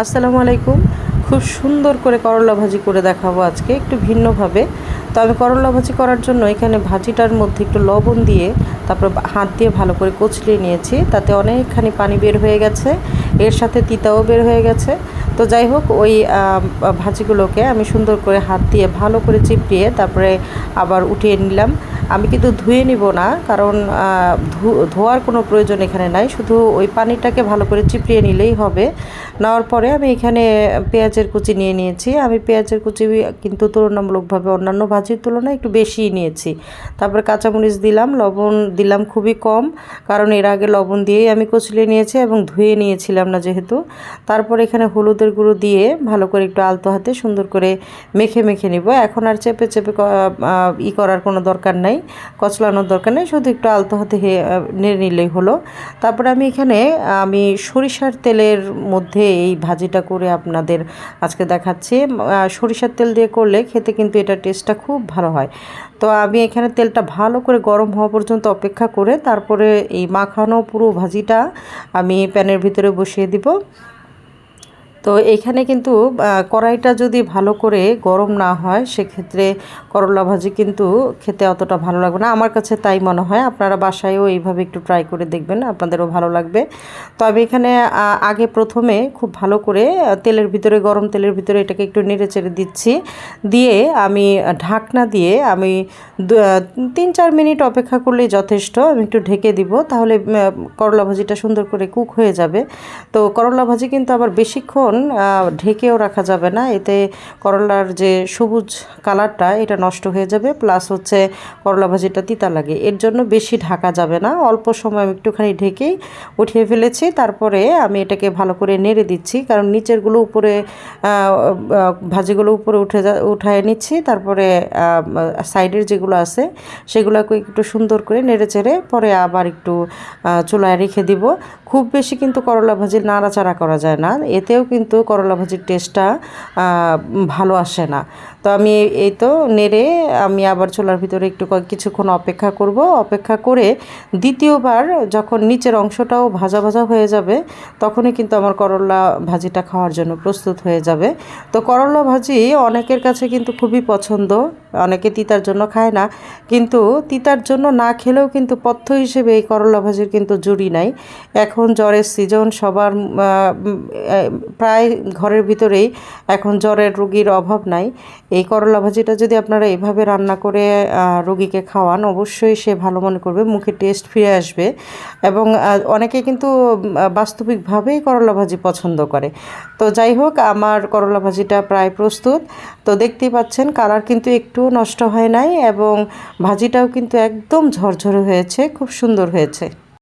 আসসালামু আলাইকুম। খুব সুন্দর করে করলা ভাজি করে দেখাবো আজকে, একটু ভিন্নভাবে। তো আমি করলা ভাজি করার জন্য এখানে ভাজিটার মধ্যে একটু লবণ দিয়ে, তারপর হাত দিয়ে ভালো করে কচলিয়ে নিয়েছি। তাতে অনেকখানি পানি বের হয়ে গেছে, এর সাথে তিতাও বের হয়ে গেছে। তো যাই হোক, ওই ভাজিগুলোকে আমি সুন্দর করে হাত দিয়ে ভালো করে চিপড়িয়ে তারপরে আবার উঠিয়ে নিলাম। আমি কিন্তু ধুয়ে নিব না, কারণ ধোয়ার কোনো প্রয়োজন এখানে নাই। শুধু ওই পানিটাকে ভালো করে চিপড়িয়ে নিলেই হবে। নেওয়ার পরে আমি এখানে পেঁয়াজের কুচি নিয়ে নিয়েছি। আমি পেঁয়াজের কুচি কিন্তু তুলনামূলকভাবে অন্যান্য ভাজির তুলনায় একটু বেশিই নিয়েছি। তারপরে কাঁচামরিচ দিলাম, লবণ দিলাম খুবই কম, কারণ এর আগে লবণ দিয়েই আমি কচলিয়ে নিয়েছি এবং ধুয়ে নিয়েছিলাম না যেহেতু। তারপর এখানে হলুদের গুঁড়ো দিয়ে ভালো করে একটু আলতো হাতে সুন্দর করে মেখে মেখে নিব। এখন আর চেপে চেপে ই করার কোনো দরকার নাই। কচলানোর দরকার নেই, শুধু একটু আলতো হাতে নেড়ে নিলেই হলো। তারপরে আমি এখানে, আমি সরিষার তেলের মধ্যে এই ভাজিটা করে আপনাদের আজকে দেখাচ্ছি। সরিষার তেল দিয়ে করলে খেতে কিন্তু এটা টেস্টটা খুব ভালো হয়। তো আমি এখানে তেলটা ভালো করে গরম হওয়া পর্যন্ত অপেক্ষা করে তারপরে এই মাখানো পুরো ভাজিটা আমি প্যানের ভিতরে বসিয়ে দিব। তো এখানে কিন্তু কড়াইটা যদি ভালো করে গরম না হয়, সেক্ষেত্রে করলা ভাজি কিন্তু খেতে অতটা ভালো লাগবে না। আমার কাছে তাই মনে হয়। আপনারা বাসায়ও এইভাবে একটু ট্রাই করে দেখবেন, আপনাদেরও ভালো লাগবে। তো আমি এখানে আগে প্রথমে খুব ভালো করে তেলের ভিতরে, গরম তেলের ভিতরে এটাকে একটু নেড়ে চেড়ে দিচ্ছি। দিয়ে আমি ঢাকনা দিয়ে আমি তিন চার মিনিট অপেক্ষা করলেই যথেষ্ট। আমি একটু ঢেকে দিব, তাহলে করলা ভাজিটা সুন্দর করে কুক হয়ে যাবে। তো করলা ভাজি কিন্তু আবার বেশিক্ষণ আহ, ঢেকেও রাখা যাবে না এতে করলার যে সবুজ কালারটা এটা নষ্ট হয়ে যাবে প্লাস হচ্ছে করলা ভাজিটা তিতা লাগে। এর জন্য বেশি ঢাকা যাবে না অল্প সময় একটুখানি ঢেকেই উঠিয়ে ফেলেছি। তারপরে আমি এটাকে ভালো করে নেড়ে দিচ্ছি কারণ নিচেরগুলো উপরে ভাজিগুলো উপরে উঠে যা উঠায় নিচ্ছি। তারপরে সাইডের যেগুলো আছে সেগুলোকে একটু সুন্দর করে নেড়ে চেড়ে পরে আবার একটু চুলায় রেখে দিব। খুব বেশি কিন্তু করলা ভাজি নাড়াচাড়া করা যায় না। এতেও কিন্তু করলা ভাজির টেস্টটা ভালো আসে না। তো আমি এই তো নেড়ে আমি আবার চুলার ভিতরে একটু কিছুক্ষণ অপেক্ষা করব। অপেক্ষা করে দ্বিতীয়বার যখন নিচের অংশটাও ভাজা ভাজা হয়ে যাবে তখনই কিন্তু আমার করলা ভাজিটা খাওয়ার জন্য প্রস্তুত হয়ে যাবে। তো করলা ভাজি অনেকের কাছে কিন্তু খুবই পছন্দ অনেকে তিতার জন্য খায় না। কিন্তু তিতার জন্য না খেলেও কিন্তু পথ্য হিসেবে এই করলা ভাজির কিন্তু জুড়ি নাই। এখন জ্বরের সিজন সবার আহ, প্রায় ঘরের ভিতরেই এখন জ্বরের রোগীর অভাব নাই। এই করলা ভাজিটা যদি আপনারা এভাবে রান্না করে রোগীকে খাওয়ান, অবশ্যই সে ভালো মনে করবে, মুখে টেস্ট ফিরে আসবে। এবং অনেকে কিন্তু বাস্তবিকভাবেই করলা ভাজি পছন্দ করে। তো যাই হোক, আমার করলা ভাজিটা প্রায় প্রস্তুত। তো দেখতেই পাচ্ছেন, কালার কিন্তু একটু নষ্ট হয় নাই এবং ভাজিটাও কিন্তু একদম ঝরঝরে হয়েছে, খুব সুন্দর হয়েছে।